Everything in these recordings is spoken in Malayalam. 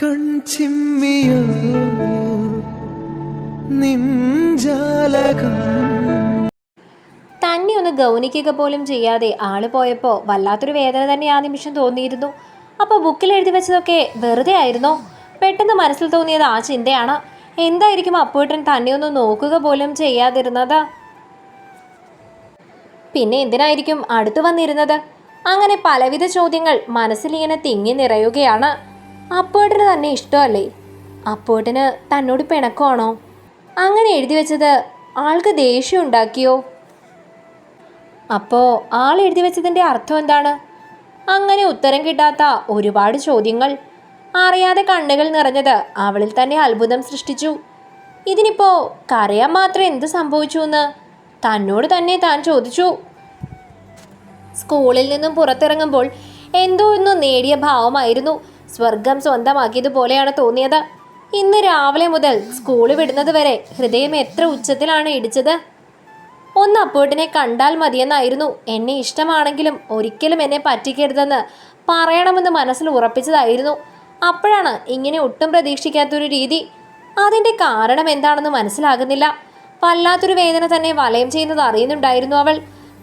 കൺചിമ്മിയോ തന്നെ ഒന്ന് ഗൗനിക്കുക പോലും ചെയ്യാതെ ആൾ പോയപ്പോൾ വല്ലാത്തൊരു വേദന തന്നെ ആ നിമിഷം തോന്നിയിരുന്നു. അപ്പോൾ ബുക്കിൽ എഴുതി വെച്ചതൊക്കെ വെറുതെ ആയിരുന്നോ? പെട്ടെന്ന് മനസ്സിൽ തോന്നിയത് ആ ചിന്തയാണ്. എന്തായിരിക്കും അപ്പൂട്ടൻ തന്നെ ഒന്ന് നോക്കുക പോലും ചെയ്യാതിരുന്നത്? പിന്നെ എന്തിനായിരിക്കും അടുത്തു വന്നിരുന്നത്? അങ്ങനെ പലവിധ ചോദ്യങ്ങൾ മനസ്സിലിങ്ങനെ തിങ്ങി നിറയുകയാണ്. അപ്പൂട്ടന് തന്നെ ഇഷ്ടമല്ലേ? അപ്പോട്ടന് തന്നോട് പിണക്കമാണോ? അങ്ങനെ എഴുതി വെച്ചത് ആൾക്ക് ദേഷ്യം ഉണ്ടാക്കിയോ? അപ്പോൾ ആൾ എഴുതി വെച്ചതിന്റെ അർത്ഥം എന്താണ്? അങ്ങനെ ഉത്തരം കിട്ടാത്ത ഒരുപാട് ചോദ്യങ്ങൾ. അറിയാതെ കണ്ണുകൾ നിറഞ്ഞത് അവളിൽ തന്നെ അത്ഭുതം സൃഷ്ടിച്ചു. ഇതിനിപ്പോൾ കരയാൻ മാത്രം എന്ത് സംഭവിച്ചു എന്ന് തന്നോട് തന്നെ താൻ ചോദിച്ചു. സ്കൂളിൽ നിന്നും പുറത്തിറങ്ങുമ്പോൾ എന്തോ ഒന്ന് നേടിയ ഭാവമായിരുന്നു. സ്വർഗം സ്വന്തമാക്കിയതുപോലെയാണ് തോന്നിയത്. ഇന്ന് രാവിലെ മുതൽ സ്കൂൾ വിടുന്നത് വരെ ഹൃദയം എത്ര ഉച്ചത്തിലാണ് ഇടിച്ചത്? ഒന്ന് അപ്പോട്ടിനെ കണ്ടാൽ മതിയെന്നായിരുന്നു. എന്നെ ഇഷ്ടമാണെങ്കിലും ഒരിക്കലും എന്നെ പറ്റിക്കരുതെന്ന് പറയണമെന്ന് മനസ്സിൽ ഉറപ്പിച്ചതായിരുന്നു. അപ്പോഴാണ് ഇങ്ങനെ ഒട്ടും പ്രതീക്ഷിക്കാത്തൊരു രീതി. അതിന്റെ കാരണം എന്താണെന്ന് മനസ്സിലാകുന്നില്ല. വല്ലാത്തൊരു വേദന തന്നെ വലയം ചെയ്യുന്നത് അറിയുന്നുണ്ടായിരുന്നു അവൾ.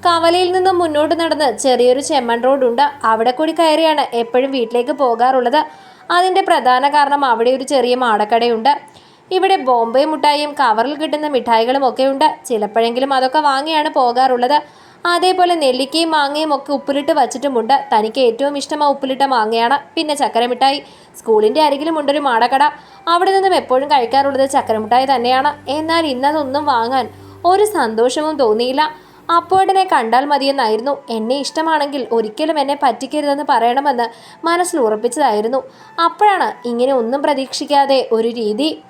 കവലയിൽ നിന്നും മുന്നോട്ട് നടന്ന് ചെറിയൊരു ചെമ്മൺ റോഡുണ്ട്. അവിടെ കൂടി കയറിയാണ് എപ്പോഴും വീട്ടിലേക്ക് പോകാറുള്ളത്. അതിന്റെ പ്രധാന കാരണം അവിടെ ഒരു ചെറിയ മാടക്കടയുണ്ട്. ഇവിടെ ബോംബെ മുട്ടായിയും കവറിൽ കിട്ടുന്ന മിഠായികളും ഒക്കെ ഉണ്ട് ചിലപ്പോഴെങ്കിലും അതൊക്കെ വാങ്ങിയാണ് പോകാറുള്ളത്. അതേപോലെ നെല്ലിക്കയും മാങ്ങയും ഒക്കെ ഉപ്പിലിട്ട് വച്ചിട്ടുമുണ്ട്. തനിക്ക് ഏറ്റവും ഇഷ്ടം ആ ഉപ്പിലിട്ട മാങ്ങയാണ്. പിന്നെ ചക്കരമിഠായി. സ്കൂളിന്റെ അരികിലും ഉണ്ടൊരു മാടക്കട. അവിടെ നിന്നും എപ്പോഴും കഴിക്കാറുള്ളത് ചക്കര മിഠായി തന്നെയാണ്. എന്നാൽ ഇന്നതൊന്നും വാങ്ങാൻ ഒരു സന്തോഷവും തോന്നിയില്ല. അപ്പോഴനെ കണ്ടാൽ മതിയെന്നായിരുന്നു. എന്നെ ഇഷ്ടമാണെങ്കിൽ ഒരിക്കലും എന്നെ പറ്റിക്കരുതെന്ന് പറയണമെന്ന് മനസ്സിൽ ഉറപ്പിച്ചതായിരുന്നു. അപ്പോഴാണ് ഇങ്ങനെ ഒന്നും പ്രതീക്ഷിക്കാതെ ഒരു രീതി.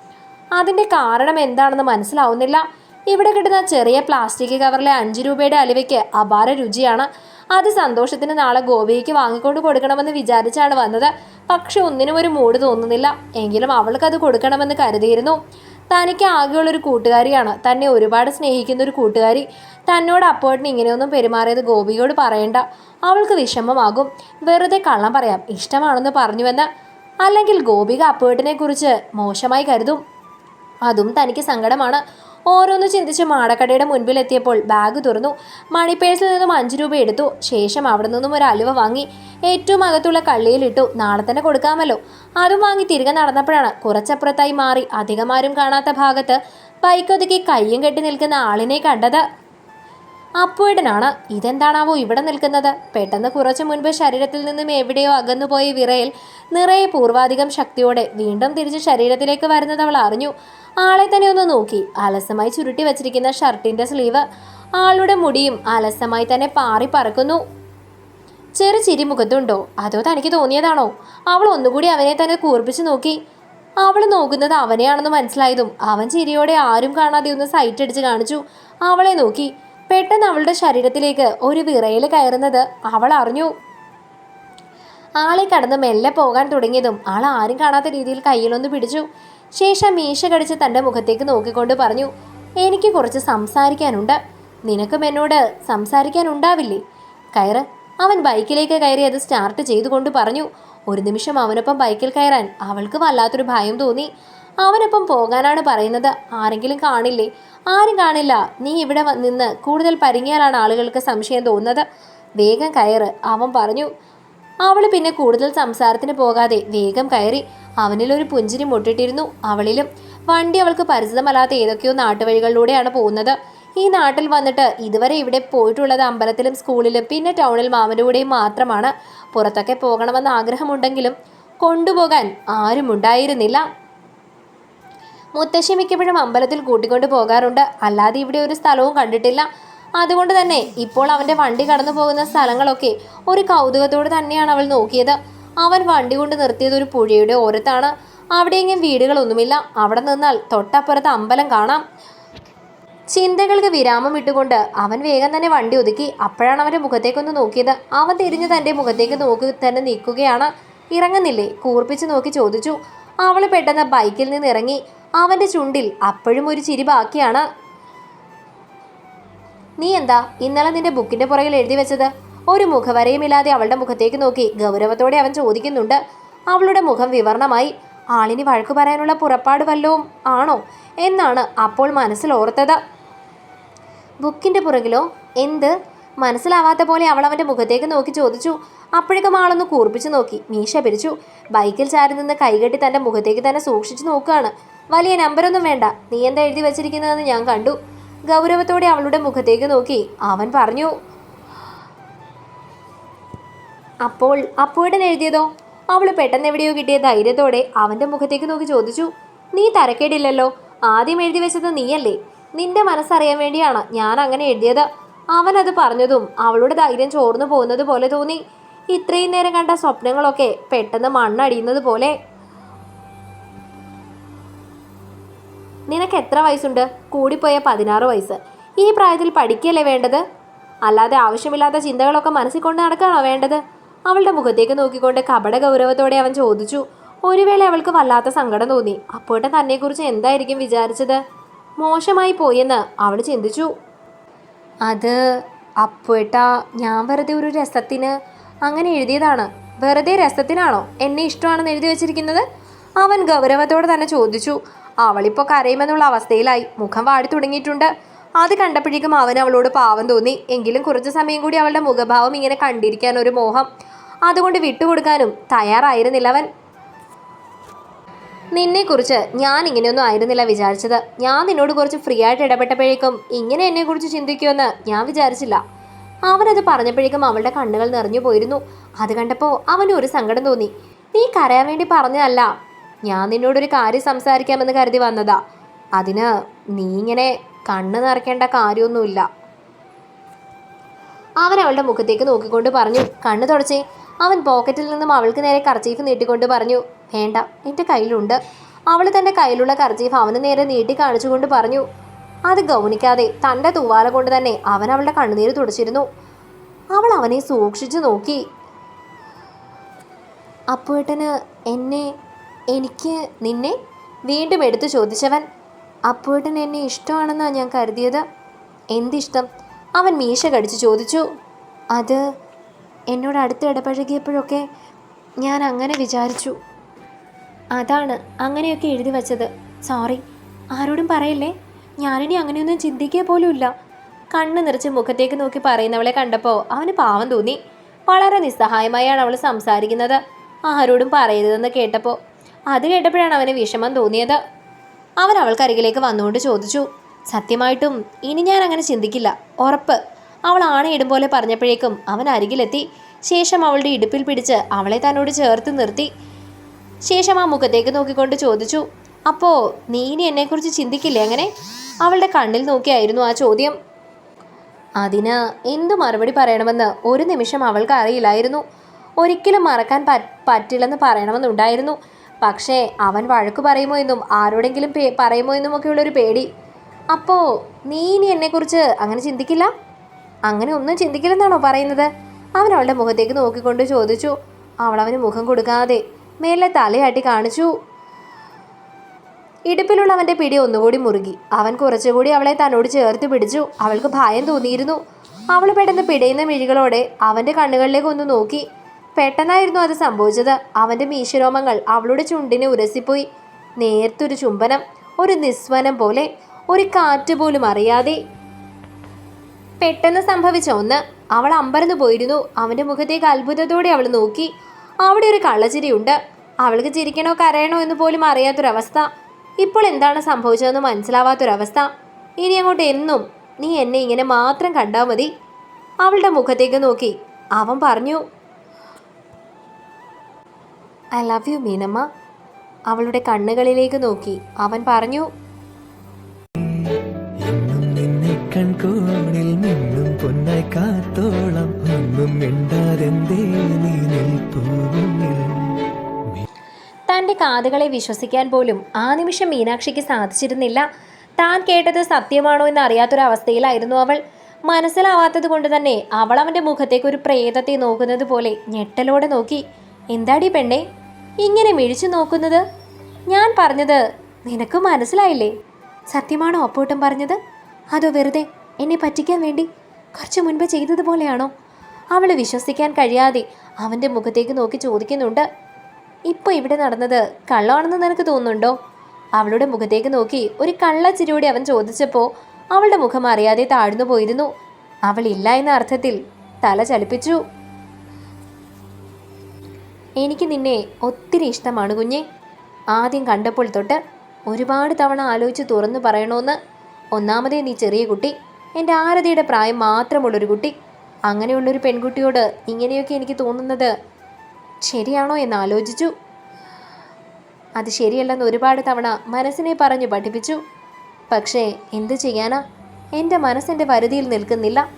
അതിന്റെ കാരണം എന്താണെന്ന് മനസ്സിലാവുന്നില്ല. ഇവിടെ കിട്ടുന്ന ചെറിയ പ്ലാസ്റ്റിക് കവറിലെ അഞ്ച് രൂപയുടെ അലുവയ്ക്ക് അപാര രുചിയാണ്. അത് സന്തോഷത്തിന് നാളെ ഗോപിക്ക് വാങ്ങിക്കൊണ്ട് കൊടുക്കണമെന്ന് വിചാരിച്ചാണ് വന്നത്. പക്ഷെ ഒന്നിനും ഒരു മൂഡ് തോന്നുന്നില്ല. എങ്കിലും അവൾക്കത് കൊടുക്കണമെന്ന് കരുതിയിരുന്നു. തനിക്ക് ആകെയുള്ളൊരു കൂട്ടുകാരിയാണ്. തന്നെ ഒരുപാട് സ്നേഹിക്കുന്ന ഒരു കൂട്ടുകാരി. തന്നോട് അപ്പോട്ടിന് ഇങ്ങനെയൊന്നും പെരുമാറിയത് ഗോപിയോട് പറയണ്ട. അവൾക്ക് വിഷമമാകും. വെറുതെ കള്ളം പറയാം. ഇഷ്ടമാണെന്ന് പറഞ്ഞുവെന്ന്. അല്ലെങ്കിൽ ഗോപിക അപ്പോട്ടിനെ കുറിച്ച് മോശമായി കരുതും. അതും തനിക്ക് സങ്കടമാണ്. ഓരോന്ന് ചിന്തിച്ച് മാടക്കടയുടെ മുൻപിലെത്തിയപ്പോൾ ബാഗ് തുറന്നു. മണിപ്പേഴ്സിൽ നിന്നും അഞ്ച് രൂപ എടുത്തു. ശേഷം അവിടെ നിന്നും ഒരു അലുവ വാങ്ങി. ഏറ്റവും അകത്തുള്ള കള്ളിയിലിട്ടു നാളെ തന്നെ കൊടുക്കാമല്ലോ. അതും വാങ്ങി തിരികെ നടന്നപ്പോഴാണ് കുറച്ചപ്പുറത്തായി മാറി. അധികമാരും കാണാത്ത ഭാഗത്ത് ബൈക്കൊതുക്കി കയ്യും കെട്ടി നിൽക്കുന്ന ആളിനെ കണ്ടത്. അപ്പോയിടനാണ് ഇതെന്താണാവോ ഇവിടെ നിൽക്കുന്നത്? പെട്ടെന്ന് കുറച്ചു മുൻപ് ശരീരത്തിൽ നിന്നും എവിടെയോ അകന്നുപോയ വിറയിൽ നിറയെ പൂർവാധികം ശക്തിയോടെ വീണ്ടും തിരിച്ച് ശരീരത്തിലേക്ക് വരുന്നത് അവൾ അറിഞ്ഞു. ആളെ തന്നെ ഒന്ന് നോക്കി. അലസമായി ചുരുട്ടി വച്ചിരിക്കുന്ന ഷർട്ടിന്റെ സ്ലീവ് ആളുടെ മുടിയും അലസമായി തന്നെ പാറി പറക്കുന്നു. ചെറു ചിരി മുഖത്തുണ്ടോ? അതോ തനിക്ക് തോന്നിയതാണോ? അവൾ ഒന്നുകൂടി അവനെ തന്നെ കൂർപ്പിച്ചു നോക്കി. അവൾ നോക്കുന്നത് അവനെയാണെന്ന് മനസ്സിലായതും അവൻ ചിരിയോടെ ആരും കാണാതെ ഒന്ന് സൈറ്റ് അടിച്ച് കാണിച്ചു. അവളെ നോക്കി. പെട്ടെന്ന് അവളുടെ ശരീരത്തിലേക്ക് ഒരു വിറയിൽ കയറുന്നത് അവൾ അറിഞ്ഞു. ആളെ കടന്ന് മെല്ലെ പോകാൻ തുടങ്ങിയതും ആൾ ആരും കാണാത്ത രീതിയിൽ കയ്യിലൊന്ന് പിടിച്ചു. ശേഷം മീശ കടിച്ച് തന്റെ മുഖത്തേക്ക് നോക്കിക്കൊണ്ട് പറഞ്ഞു എനിക്ക് കുറച്ച് സംസാരിക്കാനുണ്ട്. നിനക്കും എന്നോട് സംസാരിക്കാനുണ്ടാവില്ലേ? കയറ്. അവൻ ബൈക്കിലേക്ക് കയറി അത് സ്റ്റാർട്ട് ചെയ്തുകൊണ്ട് പറഞ്ഞു ഒരു നിമിഷം അവനൊപ്പം ബൈക്കിൽ കയറാൻ അവൾക്ക് വല്ലാത്തൊരു ഭയം തോന്നി. അവനൊപ്പം പോകാനാണ് പറയുന്നത്. ആരെങ്കിലും കാണില്ലേ? ആരും കാണില്ല. നീ ഇവിടെ നിന്ന് കൂടുതൽ പരിങ്ങിയാലാണ് ആളുകൾക്ക് സംശയം തോന്നുന്നത്. വേഗം കയറ് അവൻ പറഞ്ഞു. അവൾ പിന്നെ കൂടുതൽ സംസാരത്തിന് പോകാതെ വേഗം കയറി. അവനിലൊരു പുഞ്ചിരി മുട്ടിട്ടിരുന്നു. അവളിലും വണ്ടി അവൾക്ക് പരിചിതമല്ലാത്ത ഏതൊക്കെയോ നാട്ടുവഴികളിലൂടെയാണ് പോകുന്നത്. ഈ നാട്ടിൽ വന്നിട്ട് ഇതുവരെ ഇവിടെ പോയിട്ടുള്ളത് അമ്പലത്തിലും സ്കൂളിലും പിന്നെ ടൗണിൽ മാമന്റെ കൂടെയും മാത്രമാണ്. പുറത്തൊക്കെ പോകണമെന്ന് ആഗ്രഹമുണ്ടെങ്കിലും കൊണ്ടുപോകാൻ ആരും ഉണ്ടായിരുന്നില്ല മുത്തശ്ശി മിക്കപ്പോഴും അമ്പലത്തിൽ കൂട്ടിക്കൊണ്ട് പോകാറുണ്ട്. അല്ലാതെ ഇവിടെ ഒരു സ്ഥലവും കണ്ടിട്ടില്ല. അതുകൊണ്ട് തന്നെ ഇപ്പോൾ അവന്റെ വണ്ടി കടന്നു പോകുന്ന സ്ഥലങ്ങളൊക്കെ ഒരു കൗതുകത്തോടെ തന്നെയാണ് അവൾ നോക്കിയത്. അവൻ വണ്ടി കൊണ്ട് നിർത്തിയത് ഒരു പുഴയുടെ ഓരത്താണ്. അവിടെയെങ്കിലും വീടുകളൊന്നുമില്ല. അവിടെ നിന്നാൽ തൊട്ടപ്പുറത്ത് അമ്പലം കാണാം. ചിന്തകൾക്ക് വിരാമം ഇട്ടുകൊണ്ട് അവൻ വേഗം തന്നെ വണ്ടി ഒതുക്കി അപ്പോഴാണ് അവന്റെ മുഖത്തേക്കൊന്ന് നോക്കിയത്. അവൻ തിരിഞ്ഞ് തന്റെ മുഖത്തേക്ക് നോക്കി തന്നെ നിൽക്കുകയാണ്. ഇറങ്ങുന്നില്ലേ? കൂർപ്പിച്ച് നോക്കി ചോദിച്ചു. അവൾ പെട്ടെന്ന് ബൈക്കിൽ നിന്ന് ഇറങ്ങി അവന്റെ ചുണ്ടിൽ അപ്പോഴും ഒരു ചിരി ബാക്കിയാണ്. നീ എന്താ ഇന്നലെ നിന്റെ ബുക്കിന്റെ പുറകിൽ എഴുതി വെച്ചത്? ഒരു മുഖവരയുമില്ലാതെ അവളുടെ മുഖത്തേക്ക് നോക്കി ഗൗരവത്തോടെ അവൻ ചോദിക്കുന്നുണ്ട്. അവളുടെ മുഖം വിവരണമായി ആളിനി വഴക്കു പറയാനുള്ള പുറപ്പാട് വല്ലവും ആണോ? എന്നാണ് അപ്പോൾ മനസ്സിൽ ഓർത്തത് ബുക്കിന്റെ പുറകിലോ? എന്ത്? മനസ്സിലാവാത്ത പോലെ അവൾ അവന്റെ മുഖത്തേക്ക് നോക്കി ചോദിച്ചു. അപ്പോഴേക്കും ആളൊന്ന് കൂർപ്പിച്ചു നോക്കി. മീശ പിരിച്ചു. ബൈക്കിൽ ചാരി നിന്ന് കൈകെട്ടി തന്റെ മുഖത്തേക്ക് തന്നെ സൂക്ഷിച്ചു നോക്കുകയാണ്. വലിയ നമ്പരൊന്നും വേണ്ട. നീ എന്താ എഴുതി വെച്ചിരിക്കുന്നതെന്ന് ഞാൻ കണ്ടു. ഗൗരവത്തോടെ അവളുടെ മുഖത്തേക്ക് നോക്കി. അവൻ പറഞ്ഞു അപ്പോൾ അപ്പുവേട്ടൻ എഴുതിയതോ? അവൾ പെട്ടെന്ന് എവിടെയോ കിട്ടിയ ധൈര്യത്തോടെ അവന്റെ മുഖത്തേക്ക് നോക്കി ചോദിച്ചു നീ തരക്കേടില്ലല്ലോ. ആദ്യം എഴുതി വെച്ചത് നീയല്ലേ? നിന്റെ മനസ്സറിയാൻ വേണ്ടിയാണ് ഞാൻ അങ്ങനെ എഴുതിയത്. അവൻ അത് പറഞ്ഞതും അവളുടെ ധൈര്യം ചോർന്നു പോകുന്നത് പോലെ തോന്നി. ഇത്രയും നേരം കണ്ട സ്വപ്നങ്ങളൊക്കെ പെട്ടെന്ന് മണ്ണടിയുന്നത് പോലെ. നിനക്ക് എത്ര വയസ്സുണ്ട്? കൂടിപ്പോയ പതിനാറ് വയസ്സ്. ഈ പ്രായത്തിൽ പഠിക്കുകയല്ലേ വേണ്ടത്? അല്ലാതെ ആവശ്യമില്ലാത്ത ചിന്തകളൊക്കെ മനസ്സിൽ കൊണ്ട് നടക്കുകയാണോ വേണ്ടത്? അവളുടെ മുഖത്തേക്ക് നോക്കിക്കൊണ്ട് കപട ഗൗരവത്തോടെ അവൻ ചോദിച്ചു. ഒരു വേള അവൾക്ക് വല്ലാത്ത സങ്കടം തോന്നി. അപ്പോട്ടെ തന്നെക്കുറിച്ച് എന്തായിരിക്കും വിചാരിച്ചത്? മോശമായി പോയെന്ന് അവൾ ചിന്തിച്ചു. അത് അപ്പുവേട്ടാ ഞാൻ വെറുതെ ഒരു രസത്തിന് അങ്ങനെ എഴുതിയതാണ്. വെറുതെ രസത്തിനാണോ? എന്നെ ഇഷ്ടമാണെന്ന് എഴുതി വെച്ചിരിക്കുന്നത്? അവൻ ഗൗരവത്തോടെ തന്നെ ചോദിച്ചു. അവളിപ്പോൾ കരയുമെന്നുള്ള അവസ്ഥയിലായി. മുഖം വാടി തുടങ്ങിയിട്ടുണ്ട്. അത് കണ്ടപ്പോഴേക്കും അവൻ അവളോട് പാവം തോന്നി. എങ്കിലും കുറച്ച് സമയം കൂടി അവളുടെ മുഖഭാവം ഇങ്ങനെ കണ്ടിരിക്കാൻ ഒരു മോഹം. അതുകൊണ്ട് വിട്ടുകൊടുക്കാനും തയ്യാറായിരുന്നില്ല അവൻ. നിന്നെക്കുറിച്ച് ഞാൻ ഇങ്ങനെയൊന്നും ആയിരുന്നില്ല വിചാരിച്ചത്. ഞാൻ നിന്നോട് കുറച്ച് ഫ്രീ ആയിട്ട് ഇടപെട്ടപ്പോഴേക്കും ഇങ്ങനെ എന്നെക്കുറിച്ച് ചിന്തിക്കുമെന്ന് ഞാൻ വിചാരിച്ചില്ല. അവനത് പറഞ്ഞപ്പോഴേക്കും അവളുടെ കണ്ണുകൾ നിറഞ്ഞു പോയിരുന്നു. അത് കണ്ടപ്പോൾ അവന് ഒരു സങ്കടം തോന്നി. നീ കരയാൻ വേണ്ടി പറഞ്ഞതല്ല. ഞാൻ നിന്നോടൊരു കാര്യം സംസാരിക്കാമെന്ന് കരുതി വന്നതാ. അതിന് നീ ഇങ്ങനെ കണ്ണ് നിറയ്ക്കേണ്ട കാര്യമൊന്നുമില്ല. അവൻ അവളുടെ മുഖത്തേക്ക് നോക്കിക്കൊണ്ട് പറഞ്ഞു കണ്ണു തുടച്ചേ. അവൻ പോക്കറ്റിൽ നിന്നും അവൾക്ക് നേരെ കർച്ചീഫ് നീട്ടിക്കൊണ്ട് പറഞ്ഞു വേണ്ട എന്റെ കയ്യിലുണ്ട്. അവൾ തന്റെ കയ്യിലുള്ള കർജീഫ് അവന് നേരെ നീട്ടി കാണിച്ചുകൊണ്ട് പറഞ്ഞു അത് ഗൗനിക്കാതെ തന്റെ തൂവാല കൊണ്ട് തന്നെ അവൻ അവളുടെ കണ്ണുനീര് തുടച്ചിരുന്നു. അവൾ അവനെ സൂക്ഷിച്ചു നോക്കി. അപ്പുവേട്ടന് എന്നെ എനിക്ക് നിന്നെ വീണ്ടും എടുത്തു ചോദിച്ചവൻ അപ്പുവേട്ടൻ എന്നെ ഇഷ്ടമാണെന്നാണ് ഞാൻ കരുതിയത്? എന്തിഷ്ടം? അവൻ മീശ കടിച്ചു ചോദിച്ചു അത് എന്നോട് അടുത്ത് ഇടപഴകിയപ്പോഴൊക്കെ ഞാൻ അങ്ങനെ വിചാരിച്ചു. അതാണ് അങ്ങനെയൊക്കെ എഴുതി വച്ചത്. സോറി ആരോടും പറയല്ലേ? ഞാനിനി അങ്ങനെയൊന്നും ചിന്തിക്കുക പോലുമില്ല. കണ്ണ് നിറച്ച് മുഖത്തേക്ക് നോക്കി പറയുന്നവളെ കണ്ടപ്പോൾ അവന് പാവം തോന്നി. വളരെ നിസ്സഹായമായാണ് അവൾ സംസാരിക്കുന്നത്. ആരോടും പറയരുതെന്ന് കേട്ടപ്പോൾ അത് കേട്ടപ്പോഴാണ് അവന് വിഷമം തോന്നിയത്. അവൻ അവൾക്കരികിലേക്ക് വന്നുകൊണ്ട് ചോദിച്ചു സത്യമായിട്ടും ഇനി ഞാൻ അങ്ങനെ ചിന്തിക്കില്ല. ഉറപ്പ്. അവൾ ആണയിടും പോലെ പറഞ്ഞപ്പോഴേക്കും അവൻ അരികിലെത്തി. ശേഷം അവളുടെ ഇടുപ്പിൽ പിടിച്ച് അവളെ തന്നോട് ചേർത്ത് നിർത്തി. ശേഷം ആ മുഖത്തേക്ക് നോക്കിക്കൊണ്ട് ചോദിച്ചു അപ്പോ നീ ഇനി എന്നെക്കുറിച്ച് ചിന്തിക്കില്ലേ അങ്ങനെ? അവളുടെ കണ്ണിൽ നോക്കിയായിരുന്നു ആ ചോദ്യം. അതിന് എന്തു മറുപടി പറയണമെന്ന് ഒരു നിമിഷം അവൾക്ക് അറിയില്ലായിരുന്നു. ഒരിക്കലും മറക്കാൻ പറ്റില്ലെന്ന് പറയണമെന്നുണ്ടായിരുന്നു. പക്ഷേ അവൻ വഴക്ക് പറയുമോ എന്നും ആരോടെങ്കിലും പേ പറയുമോ എന്നും ഒക്കെയുള്ളൊരു പേടി. അപ്പോൾ നീ ഇനി എന്നെക്കുറിച്ച് അങ്ങനെ ചിന്തിക്കില്ല? അങ്ങനെ ഒന്നും ചിന്തിക്കില്ലെന്നാണോ പറയുന്നത്? അവൻ അവളുടെ മുഖത്തേക്ക് നോക്കിക്കൊണ്ട് ചോദിച്ചു. അവളവന് മുഖം കൊടുക്കാതെ മേലെ തലയാട്ടി കാണിച്ചു. ഇടുപ്പിലുള്ള അവന്റെ പിടി ഒന്നുകൂടി മുറുകി. അവൻ കുറച്ചുകൂടി അവളെ തന്നോട് ചേർത്ത് പിടിച്ചു. അവൾക്ക് ഭയം തോന്നിയിരുന്നു. അവൾ പെട്ടെന്ന് പിടയുന്ന മിഴികളോടെ അവന്റെ കണ്ണുകളിലേക്ക് ഒന്ന് നോക്കി. പെട്ടെന്നായിരുന്നു അത് സംഭവിച്ചത്. അവന്റെ മീശരോമങ്ങൾ അവളുടെ ചുണ്ടിനെ ഉരസിപ്പോയി. നേർത്തൊരു ചുംബനം ഒരു നിസ്വനം പോലെ ഒരു കാറ്റ് പോലും അറിയാതെ. പെട്ടെന്ന് സംഭവിച്ച ഒന്ന്. അവൾ അമ്പരന്ന് പോയിരുന്നു. അവന്റെ മുഖത്തേക്ക് അത്ഭുതത്തോടെ അവൾ നോക്കി. അവിടെ ഒരു കള്ളച്ചിരിയുണ്ട് അവൾക്ക് ചിരിക്കണോ കരയണോ എന്ന് പോലും അറിയാത്തൊരവസ്ഥ. ഇപ്പോൾ എന്താണ് സംഭവിച്ചതെന്ന് മനസ്സിലാവാത്തൊരവസ്ഥ. ഇനി അങ്ങോട്ട് എന്നും നീ എന്നെ ഇങ്ങനെ മാത്രം കണ്ടാൽ മതി. അവളുടെ മുഖത്തേക്ക് നോക്കി. അവൻ പറഞ്ഞു ഐ ലവ് യു മീനമ്മ. അവളുടെ കണ്ണുകളിലേക്ക് നോക്കി. അവൻ പറഞ്ഞു കൺകോണിൽ നിന്നും പൊന്നായി കാത്തോളം ഒന്നും മിണ്ടാതെന്തേ നീ തന്റെ കാതുകളെ വിശ്വസിക്കാൻ പോലും ആ നിമിഷം മീനാക്ഷിക്ക് സാധിച്ചിരുന്നില്ല. താൻ കേട്ടത് സത്യമാണോ എന്ന് അറിയാത്തൊരവസ്ഥയിലായിരുന്നു അവൾ. മനസ്സിലാവാത്തത് കൊണ്ട് തന്നെ അവൾ അവന്റെ മുഖത്തേക്ക് ഒരു പ്രേതത്തെ നോക്കുന്നത് പോലെ ഞെട്ടലോടെ നോക്കി. എന്താടി പെണ്ണേ ഇങ്ങനെ മിഴിച്ചു നോക്കുന്നത്? ഞാൻ പറഞ്ഞത് നിനക്ക് മനസ്സിലായില്ലേ? സത്യമാണോ അപ്പോട്ടും പറഞ്ഞത്? അതോ വെറുതെ എന്നെ പറ്റിക്കാൻ വേണ്ടി കുറച്ച് മുൻപ് ചെയ്തതുപോലെയാണോ? അവൾ വിശ്വസിക്കാൻ കഴിയാതെ അവന്റെ മുഖത്തേക്ക് നോക്കി ചോദിക്കുന്നുണ്ട്. ഇപ്പോൾ ഇവിടെ നടന്നത് കള്ളമാണെന്ന് നിനക്ക് തോന്നുന്നുണ്ടോ? അവളുടെ മുഖത്തേക്ക് നോക്കി ഒരു കള്ളച്ചിരിയോടെ അവൻ ചോദിച്ചപ്പോൾ അവളുടെ മുഖം അറിയാതെ താഴ്ന്നു പോയിരുന്നു. അവൾ ഇല്ല എന്ന അർത്ഥത്തിൽ തല ചലിപ്പിച്ചു. എനിക്ക് നിന്നെ ഒത്തിരി ഇഷ്ടമാണ് കുഞ്ഞെ. ആദ്യം കണ്ടപ്പോൾ തൊട്ട് ഒരുപാട് തവണ ആലോചിച്ച് തുറന്നു പറയണമെന്ന് ഒന്നാമതേ നീ ചെറിയ കുട്ടി. എന്റെ ആരതിയുടെ പ്രായം മാത്രമുള്ളൊരു കുട്ടി. അങ്ങനെയുള്ളൊരു പെൺകുട്ടിയോട് ഇങ്ങനെയൊക്കെ എനിക്ക് തോന്നുന്നത് ശരിയാണോ എന്ന് ആലോചിച്ചു. അത് ശരിയല്ലെന്ന് ഒരുപാട് തവണ മനസ്സിനെ പറഞ്ഞു പഠിപ്പിച്ചു. പക്ഷേ എന്തു ചെയ്യാനാ? എന്റെ മനസ്സിന്റെ പരിധിയിൽ നിൽക്കുന്നില്ല.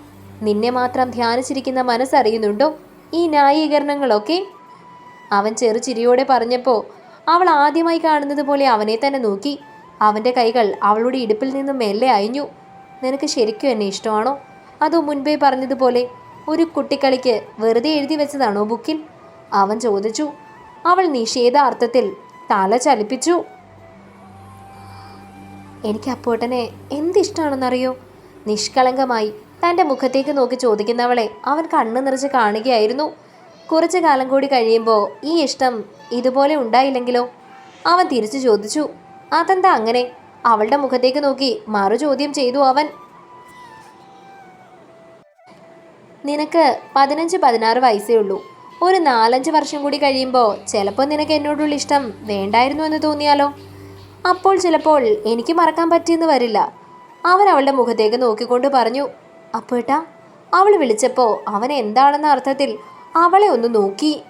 നിന്നെ മാത്രം ധ്യാനിച്ചിരിക്കുന്ന മനസ്സറിയുന്നുണ്ടോ? ഈ ന്യായീകരണങ്ങളൊക്കെ? അവൻ ചെറുചിരിയോടെ പറഞ്ഞപ്പോൾ അവൾ ആദ്യമായി കാണുന്നത് പോലെ അവനെ തന്നെ നോക്കി. അവന്റെ കൈകൾ അവളുടെ ഇടുപ്പിൽ നിന്നും മെല്ലെ അയഞ്ഞു നിനക്ക് ശരിക്കും എന്നെ ഇഷ്ടമാണോ? അതോ മുൻപേ പറഞ്ഞതുപോലെ ഒരു കുട്ടിക്കളിക്ക് വെറുതെ എഴുതി വെച്ചതാണോ ബുക്കിൽ? അവൻ ചോദിച്ചു. അവൾ നിഷേധാർത്ഥത്തിൽ തല ചലിപ്പിച്ചു. എനിക്ക് അപ്പോട്ടനെ എന്തിഷ്ടമാണെന്നറിയോ? നിഷ്കളങ്കമായി തന്റെ മുഖത്തേക്ക് നോക്കി ചോദിക്കുന്നവളെ അവൻ കണ്ണു നിറച്ച് കാണുകയായിരുന്നു. കുറച്ചു കാലം കൂടി കഴിയുമ്പോൾ ഈ ഇഷ്ടം ഇതുപോലെ ഉണ്ടായില്ലെങ്കിലോ? അവൻ തിരിച്ചു ചോദിച്ചു. അതെന്താ അങ്ങനെ? അവളുടെ മുഖത്തേക്ക് നോക്കി മറു ചോദ്യം ചെയ്തു അവൻ. നിനക്ക് പതിനഞ്ച് പതിനാറ് വയസ്സേ ഉള്ളൂ. ഒരു നാലഞ്ച് വർഷം കൂടി കഴിയുമ്പോൾ ചിലപ്പോൾ നിനക്ക് എന്നോടുള്ള ഇഷ്ടം വേണ്ടായിരുന്നു എന്ന് തോന്നിയാലോ? അപ്പോൾ ചിലപ്പോൾ എനിക്ക് മറക്കാൻ പറ്റിയെന്ന് വരില്ല. അവൻ അവളുടെ മുഖത്തേക്ക് നോക്കിക്കൊണ്ട് പറഞ്ഞു അപ്പോട്ടാ അവൾ വിളിച്ചപ്പോൾ അവൻ എന്താണെന്ന അർത്ഥത്തിൽ അവളെ ഒന്ന് നോക്കി.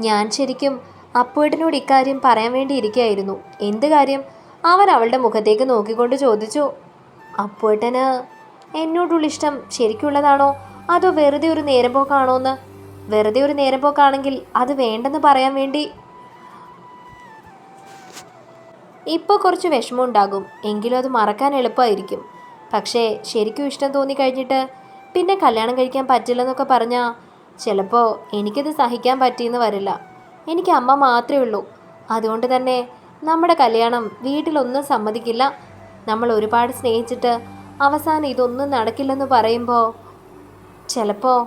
ഞാൻ ശരിക്കും അപ്പുവേട്ടനോട് ഇക്കാര്യം പറയാൻ വേണ്ടി ഇരിക്കുകയായിരുന്നു എന്ത് കാര്യം? അവൻ അവളുടെ മുഖത്തേക്ക് നോക്കിക്കൊണ്ട് ചോദിച്ചു അപ്പുവേട്ടന് എന്നോടുള്ള ഇഷ്ടം ശരിക്കുള്ളതാണോ? അതോ വെറുതെ ഒരു നേരം പോക്കാണോ എന്ന് വെറുതെ ഒരു നേരം പോക്കാണെങ്കിൽ അത് വേണ്ടെന്ന് പറയാൻ വേണ്ടി? ഇപ്പോൾ കുറച്ച് വിഷമമുണ്ടാകും. എങ്കിലും അത് മറക്കാൻ എളുപ്പമായിരിക്കും. പക്ഷേ ശരിക്കും ഇഷ്ടം തോന്നി കഴിഞ്ഞിട്ട് പിന്നെ കല്യാണം കഴിക്കാൻ പറ്റില്ലെന്നൊക്കെ പറഞ്ഞാൽ ചിലപ്പോൾ എനിക്കത് സഹിക്കാൻ പറ്റിയെന്ന് വരില്ല. എനിക്ക് അമ്മ മാത്രമേ ഉള്ളൂ. അതുകൊണ്ട് തന്നെ നമ്മുടെ കല്യാണം വീട്ടിലൊന്നും സമ്മതിക്കില്ല. നമ്മൾ ഒരുപാട് സ്നേഹിച്ചിട്ട് അവസാനം ഇതൊന്നും നടക്കില്ലെന്ന് പറയുമ്പോൾ ചിലപ്പോൾ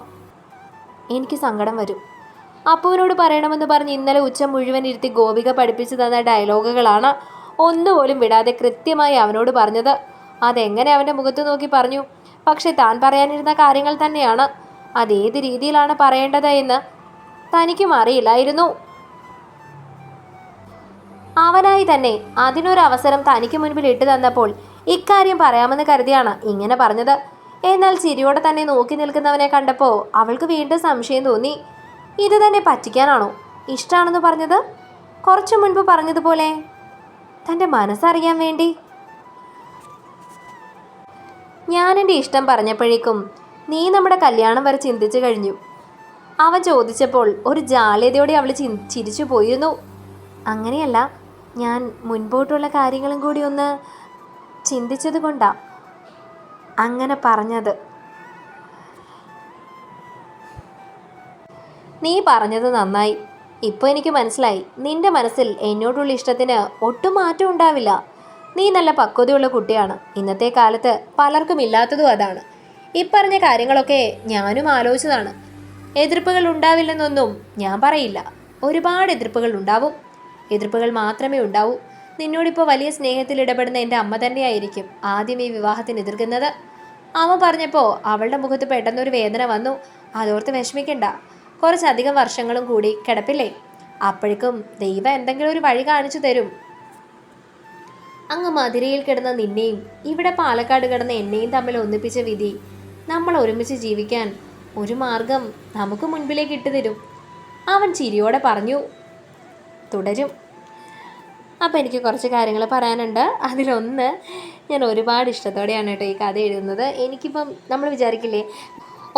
എനിക്ക് സങ്കടം വരും. അപ്പുവിനോട് പറയണമെന്ന് പറഞ്ഞ് ഇന്നലെ ഉച്ച മുഴുവൻ ഇരുത്തി ഗോപിക പഠിപ്പിച്ചു തന്ന ഡയലോഗുകളാണ് ഒന്നുപോലും വിടാതെ കൃത്യമായി അവനോട് പറഞ്ഞത്. അതെങ്ങനെ അവന്റെ മുഖത്ത് നോക്കി പറഞ്ഞു? പക്ഷെ താൻ പറയാനിരുന്ന കാര്യങ്ങൾ തന്നെയാണ്. അതേത് രീതിയിലാണ് പറയേണ്ടത് എന്ന് തനിക്കും അറിയില്ലായിരുന്നു. അവനായി തന്നെ അതിനൊരു അവസരം തനിക്ക് മുൻപിൽ ഇട്ടു തന്നപ്പോൾ ഇക്കാര്യം പറയാമെന്ന് കരുതിയാണ് ഇങ്ങനെ പറഞ്ഞത്. എന്നാൽ ചിരിയോടെ തന്നെ നോക്കി നിൽക്കുന്നവനെ കണ്ടപ്പോൾ അവൾക്ക് വീണ്ടും സംശയം തോന്നി. ഇത് തന്നെ പറ്റിക്കാനാണോ? ഇഷ്ടമാണെന്ന് പറഞ്ഞത്? കുറച്ചു മുൻപ് പറഞ്ഞതുപോലെ. തന്റെ മനസ്സറിയാൻ വേണ്ടി. ഞാൻ എന്റെ ഇഷ്ടം പറഞ്ഞപ്പോഴേക്കും നീ നമ്മുടെ കല്യാണം വരെ ചിന്തിച്ചു കഴിഞ്ഞു. അവൻ ചോദിച്ചപ്പോൾ ഒരു ജാള്യതയോടെ അവൾ ചിരിച്ചു പോയിരുന്നു. അങ്ങനെയല്ല ഞാൻ മുൻപോട്ടുള്ള കാര്യങ്ങളും കൂടി ഒന്ന് ചിന്തിച്ചത് കൊണ്ടാ അങ്ങനെ പറഞ്ഞത്. നീ പറഞ്ഞത് നന്നായി. ഇപ്പോൾ എനിക്ക് മനസ്സിലായി. നിന്റെ മനസ്സിൽ എന്നോടുള്ള ഇഷ്ടത്തിന് ഒട്ടും മാറ്റം ഉണ്ടാവില്ല. നീ നല്ല പക്വതയുള്ള കുട്ടിയാണ്. ഇന്നത്തെ കാലത്ത് പലർക്കും ഇല്ലാത്തതും അതാണ്. ഇപ്പറഞ്ഞ കാര്യങ്ങളൊക്കെ ഞാനും ആലോചിച്ചതാണ്. എതിർപ്പുകൾ ഉണ്ടാവില്ലെന്നൊന്നും ഞാൻ പറയില്ല. ഒരുപാട് എതിർപ്പുകൾ ഉണ്ടാവും. എതിർപ്പുകൾ മാത്രമേ ഉണ്ടാവൂ. നിന്നോടിപ്പോൾ വലിയ സ്നേഹത്തിൽ ഇടപെടുന്ന എന്റെ അമ്മ തന്നെയായിരിക്കും ആദ്യം ഈ വിവാഹത്തിന് എതിർക്കുന്നത്. അമ്മ പറഞ്ഞപ്പോൾ അവളുടെ മുഖത്ത് പെട്ടെന്നൊരു വേദന വന്നു. അതോർത്ത് വിഷമിക്കണ്ട. കുറച്ചധികം വർഷങ്ങളും കൂടി കിടപ്പില്ലേ? അപ്പോഴേക്കും ദൈവം എന്തെങ്കിലും ഒരു വഴി കാണിച്ചു തരും. അങ്ങ് മധുരയിൽ കിടന്ന നിന്നെയും ഇവിടെ പാലക്കാട് കിടന്ന എന്നെയും തമ്മിൽ ഒന്നിപ്പിച്ച വിധി നമ്മൾ ഒരുമിച്ച് ജീവിക്കാൻ ഒരു മാർഗം നമുക്ക് മുൻപിലേക്ക് ഇട്ടുതരും. അവൻ ചിരിയോടെ പറഞ്ഞു തുടരും. അപ്പോൾ എനിക്ക് കുറച്ച് കാര്യങ്ങൾ പറയാനുണ്ട്. അതിലൊന്ന് ഞാൻ ഒരുപാട് ഇഷ്ടത്തോടെയാണ് കേട്ടോ ഈ കഥ എഴുതുന്നത്. എനിക്കിപ്പം നമ്മൾ വിചാരിക്കില്ലേ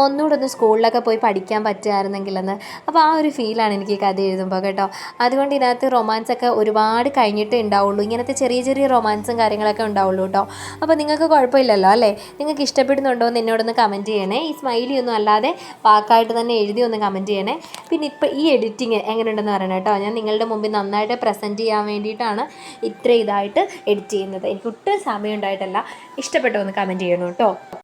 ഒന്നുകൂടെ ഒന്ന് സ്കൂളിലൊക്കെ പോയി പഠിക്കാൻ പറ്റുമായിരുന്നെങ്കിലെന്ന്. അപ്പോൾ ആ ഒരു ഫീലാണ് എനിക്ക് കഥ എഴുതുമ്പോൾ കേട്ടോ. അതുകൊണ്ട് ഇതിനകത്ത് റൊമാൻസ് ഒക്കെ ഒരുപാട് കഴിഞ്ഞിട്ടേ ഉണ്ടാവുള്ളൂ. ഇങ്ങനത്തെ ചെറിയ ചെറിയ റൊമാൻസും കാര്യങ്ങളൊക്കെ ഉണ്ടാവുള്ളൂ കേട്ടോ. അപ്പോൾ നിങ്ങൾക്ക് കുഴപ്പമില്ലല്ലോ അല്ലേ? നിങ്ങൾക്ക് ഇഷ്ടപ്പെടുന്നുണ്ടോ എന്ന് എന്നോടൊന്ന് കമന്റ് ചെയ്യണേ. ഈ സ്മൈലി ഒന്നും അല്ലാതെ വാക്കായിട്ട് തന്നെ എഴുതി ഒന്ന് കമന്റ് ചെയ്യണേ. പിന്നെ ഇപ്പോൾ ഈ എഡിറ്റിങ് എങ്ങനെയുണ്ടെന്ന് പറയണം കേട്ടോ. ഞാൻ നിങ്ങളുടെ മുമ്പിൽ നന്നായിട്ട് പ്രസന്റ് ചെയ്യാൻ വേണ്ടിയിട്ടാണ് ഇത്ര ഇതായിട്ട് എഡിറ്റ് ചെയ്യുന്നത്. എനിക്ക് ഒട്ടും സമയം ഉണ്ടായിട്ടല്ല. ഇഷ്ടപ്പെട്ടോ ഒന്ന് കമന്റ് ചെയ്യണം കേട്ടോ?